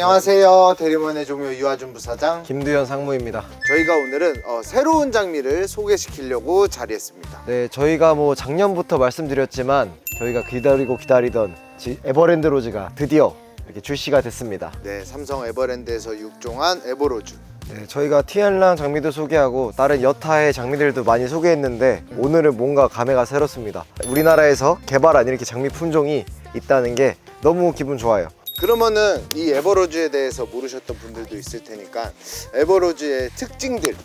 안녕하세요. 대리만의 종묘 유아준 부사장. 김두현 상무입니다. 저희가 오늘은 어, 새로운 장미를 소개시키려고 자리했습니다. 네, 저희가 뭐 작년부터 말씀드렸지만 저희가 기다리고 기다리던 지- 에버랜드 로즈가 드디어 이렇게 출시가 됐습니다. 네, 삼성 에버랜드에서 육종한 에버로즈. 네, 저희가 티안랑 장미도 소개하고 다른 여타의 장미들도 많이 소개했는데 오늘은 뭔가 감회가 새롭습니다. 우리나라에서 개발한 이렇게 장미 품종이 있다는 게 너무 기분 좋아요. 그러면은 이 에버로즈에 대해서 모르셨던 분들도 있을 테니까 에버로즈의 특징들을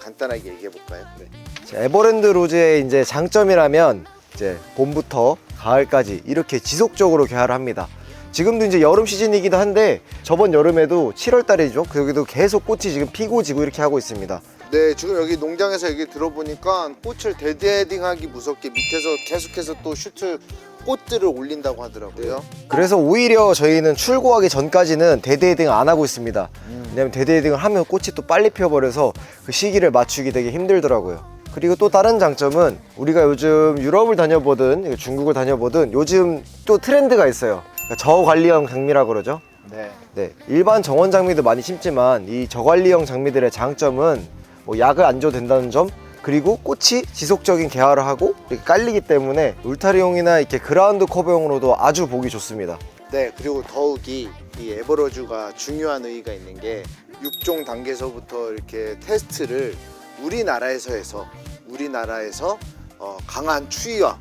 간단하게 얘기해 볼까요? 네. 자, 에버랜드 로즈의 이제 장점이라면 이제 봄부터 가을까지 이렇게 지속적으로 개화를 합니다. 지금도 이제 여름 시즌이기도 한데 저번 여름에도 7월 달이죠. 여기도 계속 꽃이 지금 피고 지고 이렇게 하고 있습니다. 네, 지금 여기 농장에서 얘기 들어보니까 꽃을 데드헤딩하기 무섭게 밑에서 계속해서 또 슈트 꽃들을 올린다고 하더라고요. 그래서 오히려 저희는 출고하기 전까지는 대대헤딩 안 하고 있습니다. 왜냐면 대대헤딩을 하면 꽃이 또 빨리 피어버려서 그 시기를 맞추기 되게 힘들더라고요. 그리고 또 다른 장점은 우리가 요즘 유럽을 다녀보든 중국을 다녀보든 요즘 또 트렌드가 있어요. 그러니까 저관리형 장미라 그러죠. 네. 네, 일반 정원 장미도 많이 심지만 이 저관리형 장미들의 장점은 뭐 약을 안 줘도 된다는 점 그리고 꽃이 지속적인 개화를 하고 이렇게 깔리기 때문에 울타리용이나 이렇게 그라운드 커버용으로도 아주 보기 좋습니다. 네, 그리고 더욱이 이 에버로즈가 중요한 의의가 있는 게 육종 단계에서부터 이렇게 테스트를 우리나라에서 해서 우리나라에서 어, 강한 추위와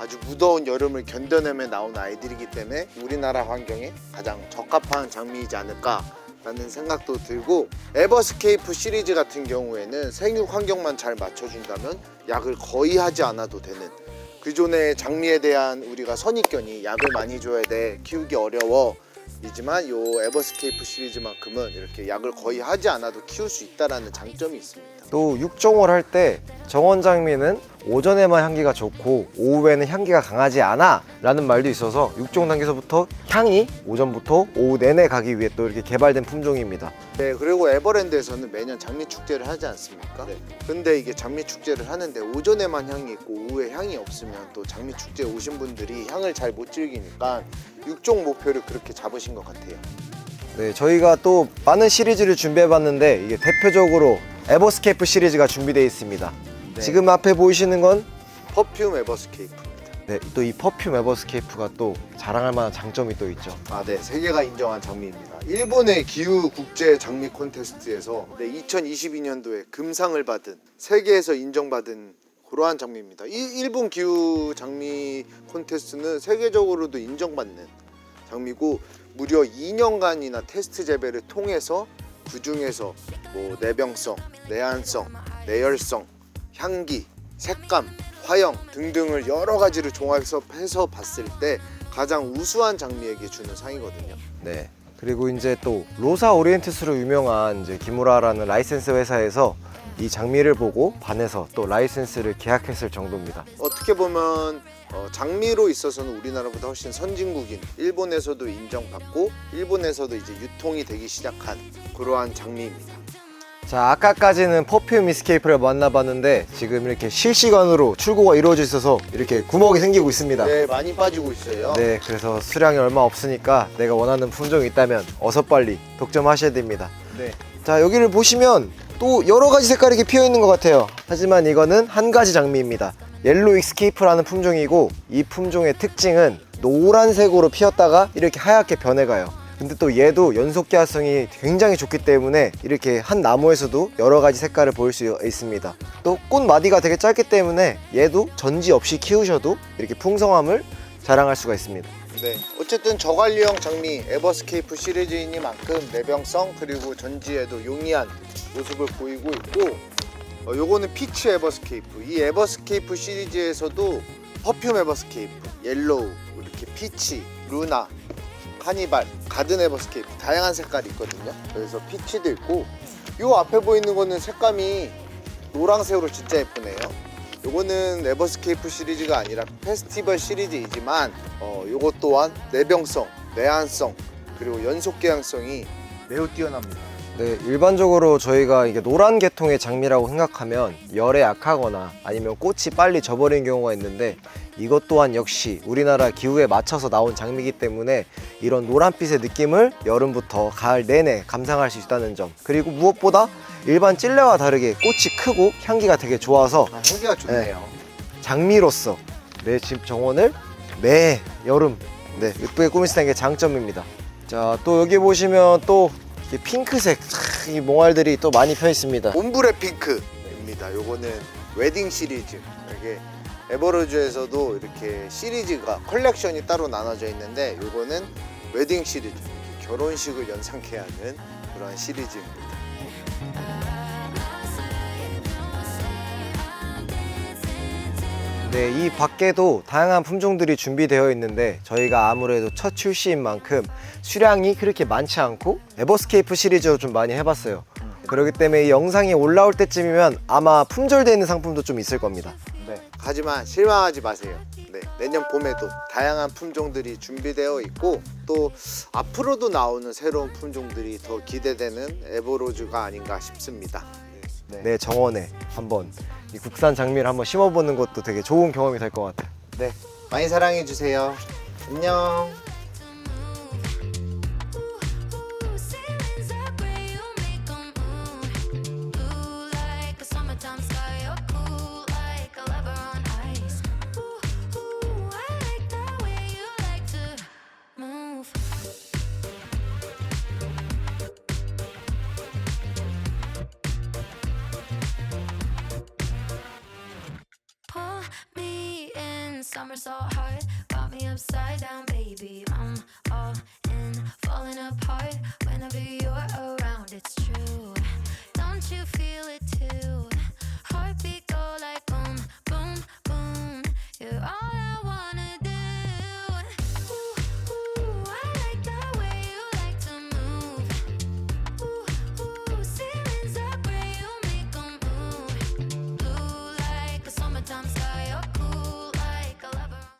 아주 무더운 여름을 견뎌내며 나온 아이들이기 때문에 우리나라 환경에 가장 적합한 장미이지 않을까 라는 생각도 들고 에버스케이프 시리즈 같은 경우에는 생육 환경만 잘 맞춰준다면 약을 거의 하지 않아도 되는 기존의 장미에 대한 우리가 선입견이 약을 많이 줘야 돼 키우기 어려워 이지만 요 에버스케이프 시리즈만큼은 이렇게 약을 거의 하지 않아도 키울 수 있다라는 장점이 있습니다. 또 육종을 할 때 정원 장미는 오전에만 향기가 좋고 오후에는 향기가 강하지 않아 라는 말도 있어서 육종 단계에서부터 향이 오전부터 오후 내내 가기 위해 또 이렇게 개발된 품종입니다. 네, 그리고 에버랜드에서는 매년 장미 축제를 하지 않습니까? 근데 이게 장미 축제를 하는데 오전에만 향이 있고 오후에 향이 없으면 또 장미 축제에 오신 분들이 향을 잘 못 즐기니까 육종 목표를 그렇게 잡으신 것 같아요. 네, 저희가 또 많은 시리즈를 준비해 봤는데 이게 대표적으로 에버스케이프 시리즈가 준비되어 있습니다. 네. 지금 앞에 보이시는 건 퍼퓸 에버스케이프입니다. 네, 또 이 퍼퓸 에버스케이프가 또 자랑할 만한 장점이 또 있죠. 아, 네. 세계가 인정한 장미입니다. 일본의 기후 국제 장미 콘테스트에서 네, 2022년도에 금상을 받은 세계에서 인정받은 그러한 장미입니다. 이 일본 기후 장미 콘테스트는 세계적으로도 인정받는 장미고 무려 2년간이나 테스트 재배를 통해서 그 중에서 뭐 내병성, 내한성, 내열성, 향기, 색감, 화형 등등을 여러 가지를 종합해서 해서 봤을 때 가장 우수한 장미에게 주는 상이거든요. 네. 그리고 이제 또 로사 오리엔트스로 유명한 이제 기무라라는 라이센스 회사에서 이 장미를 보고 반해서 또 라이센스를 계약했을 정도입니다. 어떻게 보면 어, 장미로 있어서는 우리나라보다 훨씬 선진국인 일본에서도 인정받고 일본에서도 이제 유통이 되기 시작한 그러한 장미입니다. 자, 아까까지는 퍼퓸 이스케이프를 만나봤는데 지금 이렇게 실시간으로 출고가 이루어져 있어서 이렇게 구멍이 생기고 있습니다. 네, 많이 빠지고 있어요. 네, 그래서 수량이 얼마 없으니까 내가 원하는 품종이 있다면 어서 빨리 독점하셔야 됩니다. 네. 자, 여기를 보시면 또 여러 가지 색깔이 이렇게 피어 있는 것 같아요. 하지만 이거는 한 가지 장미입니다. 옐로 익스케이프라는 품종이고 이 품종의 특징은 노란색으로 피었다가 이렇게 하얗게 변해가요. 근데 또 얘도 연속 개화성이 굉장히 좋기 때문에 이렇게 한 나무에서도 여러 가지 색깔을 보일 수 있습니다. 또 꽃 마디가 되게 짧기 때문에 얘도 전지 없이 키우셔도 이렇게 풍성함을 자랑할 수가 있습니다. 네. 어쨌든 저관리형 장미 에버스케이프 시리즈이니만큼 내병성 그리고 전지에도 용이한 모습을 보이고 있고 어, 요거는 피치 에버스케이프. 이 에버스케이프 시리즈에서도 퍼퓸 에버스케이프 옐로우 이렇게 피치 루나 카니발 가든 에버스케이프 다양한 색깔이 있거든요. 그래서 피치도 있고 요 앞에 보이는 거는 색감이 노랑색으로 진짜 예쁘네요. 요거는 에버스케이프 시리즈가 아니라 페스티벌 시리즈이지만 어, 요것 또한 내병성, 내한성 그리고 연속 개양성이 매우 뛰어납니다. 네, 일반적으로 저희가 이게 노란 계통의 장미라고 생각하면 열에 약하거나 아니면 꽃이 빨리 져버리는 경우가 있는데 이것 또한 역시 우리나라 기후에 맞춰서 나온 장미이기 때문에 이런 노란빛의 느낌을 여름부터 가을 내내 감상할 수 있다는 점 그리고 무엇보다 일반 찔레와 다르게 꽃이 크고 향기가 되게 좋아서 아, 향기가 좋네요. 장미로서 내 집 정원을 매 여름 네 예쁘게 꾸밀 수 있는 게 장점입니다. 자 또 여기 보시면 또 이렇게 핑크색 촤, 이 몽알들이 또 많이 펴 있습니다. 옴브레 핑크입니다. 요거는 웨딩 시리즈. 이게 에버로즈에서도 이렇게 시리즈가 컬렉션이 따로 나눠져 있는데 요거는 웨딩 시리즈. 결혼식을 연상케 하는 그런 시리즈입니다. 네, 이 밖에도 다양한 품종들이 준비되어 있는데 저희가 아무래도 첫 출시인 만큼 수량이 그렇게 많지 않고 에버스케이프 시리즈로 좀 많이 해봤어요. 그렇기 때문에 이 영상이 올라올 때쯤이면 아마 품절되어 있는 상품도 좀 있을 겁니다. 네. 하지만 실망하지 마세요. 네. 내년 봄에도 다양한 품종들이 준비되어 있고 또 앞으로도 나오는 새로운 품종들이 더 기대되는 에버로즈가 아닌가 싶습니다. 네, 정원에 한번 이 국산 장미를 한번 심어보는 것도 되게 좋은 경험이 될 것 같아요. 네. 많이 사랑해 주세요. 안녕. Summer so got me upside down, baby. I'm all in, falling apart whenever you